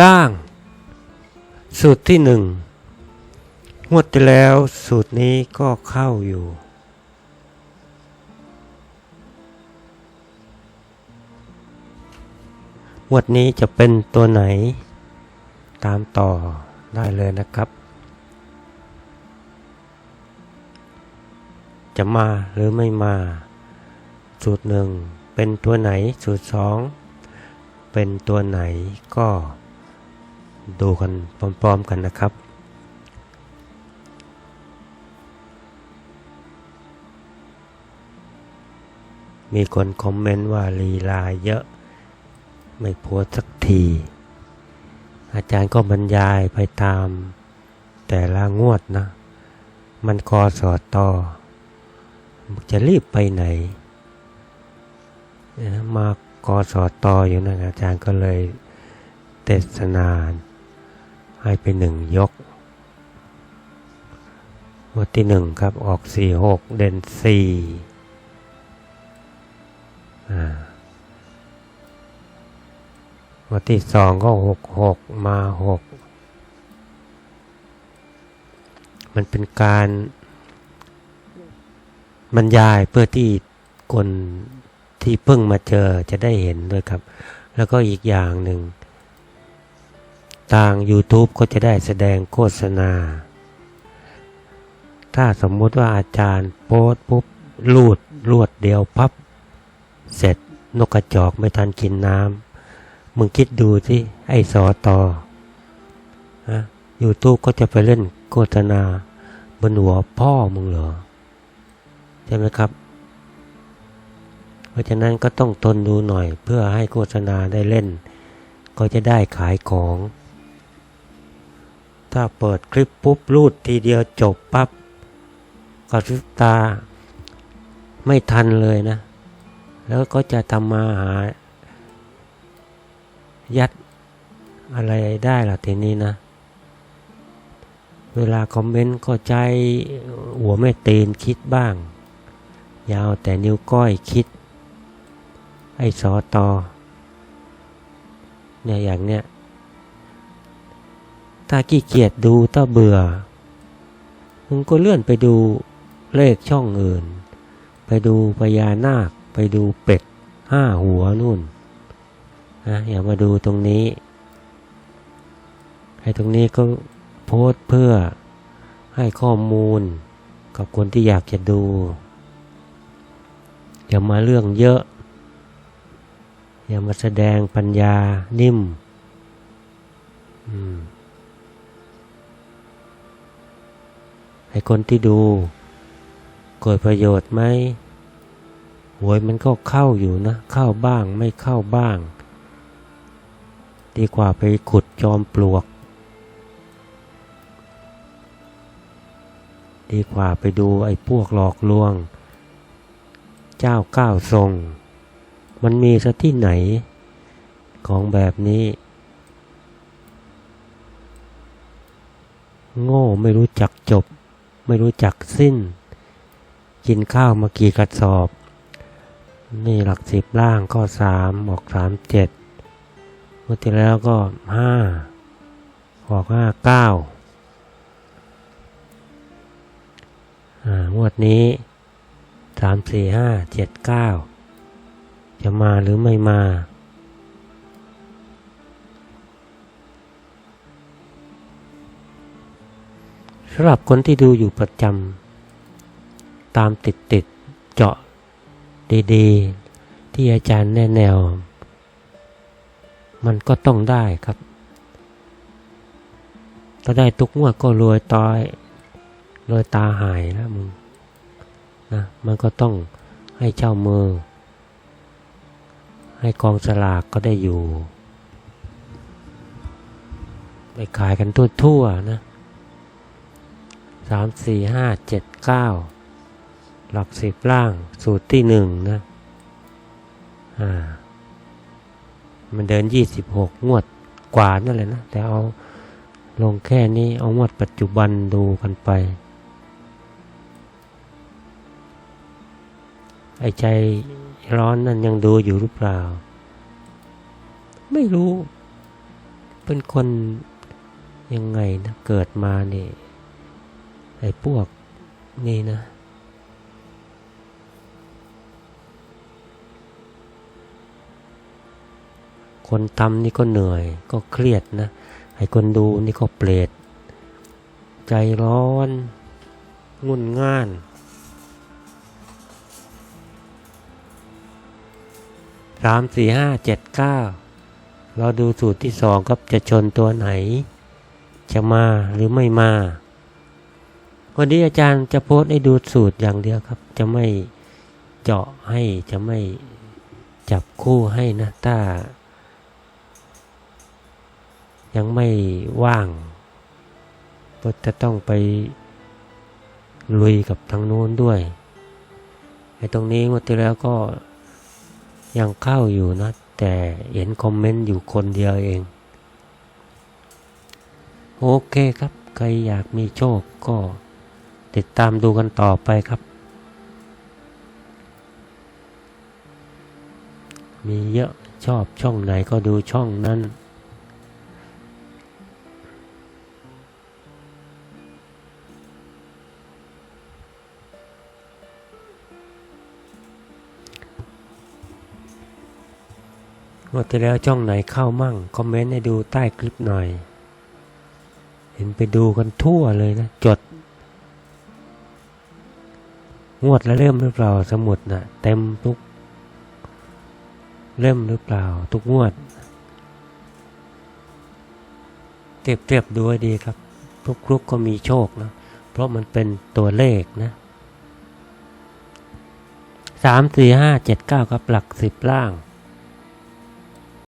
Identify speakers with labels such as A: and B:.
A: ล่าง สูตรที่หนึ่งงวดที่แล้วสูตรนี้ก็เข้าอยู่ งวดนี้จะเป็นตัวไหน ตามต่อได้เลยนะครับ จะมาหรือไม่มา สูตรหนึ่งเป็นตัวไหน สูตรสองเป็นตัวไหนก็ ดูกันพร้อม ๆ กันนะครับ มีคนคอมเมนต์ว่าลีลาเยอะ ไม่พูดสักที อาจารย์ก็บรรยายไปตาม แต่ละงวดนะ มันคอสอต่อ จะรีบไปไหน มากอสอตออยู่นะอาจารย์ก็เลยเทศนา ให้ไปหนึ่งยก วันที่หนึ่งครับออกสี่หกเด่นสี่วันที่สองก็หกหกมาหกมันเป็นการบรรยายเพื่อที่คนที่เพิ่งมาเจอจะได้เห็นด้วยครับ แล้วก็อีกอย่างหนึ่ง ทาง YouTube ก็จะได้แสดงโฆษณา ถ้าสมมุติว่าอาจารย์โพสปุ๊บลูดลวดเดียวพับ เสร็จนกกระจอกไม่ทันกินน้ำมึงคิดดูสิไอ้สอตอฮะยูทูบก็จะไปเล่นโฆษณาบนหัวพ่อมึงเหรอ ใช่ไหมครับ เพราะฉะนั้นก็ต้องทนดูหน่อยเพื่อให้โฆษณาได้เล่น ก็จะได้ขายของ ถ้าเปิดคลิปปุ๊บรูดทีเดียวจบปับ๊บกระพริบตาไม่ทันเลยนะ แล้วก็จะทำมาหา ยัดอะไรได้ล่ะทีนี้นะ เวลาคอมเมนต์ก็ใจหัวแม่ตีนคิดบ้าง ยาวแต่นิ้วก้อยคิด ไอ้สอตอเนี่ยอย่างเนี้ย ถ้าขี้เกียจดูถ้าเบื่อ มึงก็เลื่อนไปดูเลขช่องอื่น ไปดูพญานาค ไปดูเป็ดห้าหัวนู่นนะอย่ามาดูตรงนี้ให้ตรงนี้ก็โพสเพื่อให้ข้อมูลกับคนที่อยากจะดู อย่ามาเรื่องเยอะ อย่ามาแสดงปัญญานิ่ม อืม ให้คนที่ดูเกิดประโยชน์ไหมหวยมันก็เข้าอยู่นะ เข้าบ้างไม่เข้าบ้าง ดีกว่าไปขุดจอมปลวก ดีกว่าไปดูไอ้พวกหลอกลวง เจ้าก้าวทรง มันมีซะที่ไหนของแบบนี้ โง่ไม่รู้จักจบ ไม่รู้จักสิ้น กินข้าวมากี่กระสอบ นี่หลักสิบล่างก็สามบอกสามเจ็ดงวดที่แล้วก็ห้าออกห้าเก้างวดนี้สามสี่ห้าเจ็ดเก้าจะมาหรือไม่มา สำหรับคนที่ดูอยู่ประจำตามติดติดๆเจาะดีๆ ที่อาจารย์แนะแนว มันก็ต้องได้ครับ ถ้าได้ทุกงวดก็รวยตายรวยตาหายแล้วมึงนะมันก็ต้องให้เจ้ามือ ให้กองสลากก็ได้อยู่ ไปขายกันทั่วๆนะามสี่ห้าเจ็ดเก้าหลักสิบล่างสูตรที่หนึ่งนะ อ่า มันเดินยี่สิบหกงวดกว่านั่นแหละนะ แต่เอาลงแค่นี้เอางวดปัจจุบันดูกันไป ไอ้ใจร้อนนั่นยังดูอยู่หรือเปล่า ไม่รู้ เป็นคนยังไงนะ เกิดมานี่ ไอ้พวกนี่นะ คนทำนี่ก็เหนื่อย ก็เครียดนะ ไอ้คนดูนี่ก็เปรตใจร้อน งุนง่านสามสี่ห้าเจ็ดเก้าเราดูสูตรที่สองครับจะชนตัวไหน จะมาหรือไม่มา วันนี้อาจารย์จะโพสต์ให้ดูสูตรอย่างเดียวครับ จะไม่เจาะให้จะไม่จับคู่ให้นะถ้า ยังไม่ว่างก็จะต้องไปลุยกับทางโน้นด้วยไอ้ตรงนี้งวดที่แล้วก็ยังเข้าอยู่นะ แต่เห็นคอมเมนต์อยู่คนเดียวเอง โอเคครับ ใครอยากมีโชคก็ ติดตามดูกันต่อไปครับ มีเยอะชอบช่องไหนก็ดูช่องนั้นงวดที่แล้วช่องไหนเข้ามั่ง คอมเมนต์ให้ดูใต้คลิปหน่อย เห็นไปดูกันทั่วเลยนะ จด งวดละเล่มหรือเปล่าสมุดนะ่ะ เต็มทุก เล่มหรือเปล่า ทุกงวดเทียบเทียบดูให้ดีครับ ทุกครุกก็มีโชคนะ เพราะมันเป็นตัวเลขนะสามสี่ห้าเจ็ดเก้าครับหลักสิบล่าง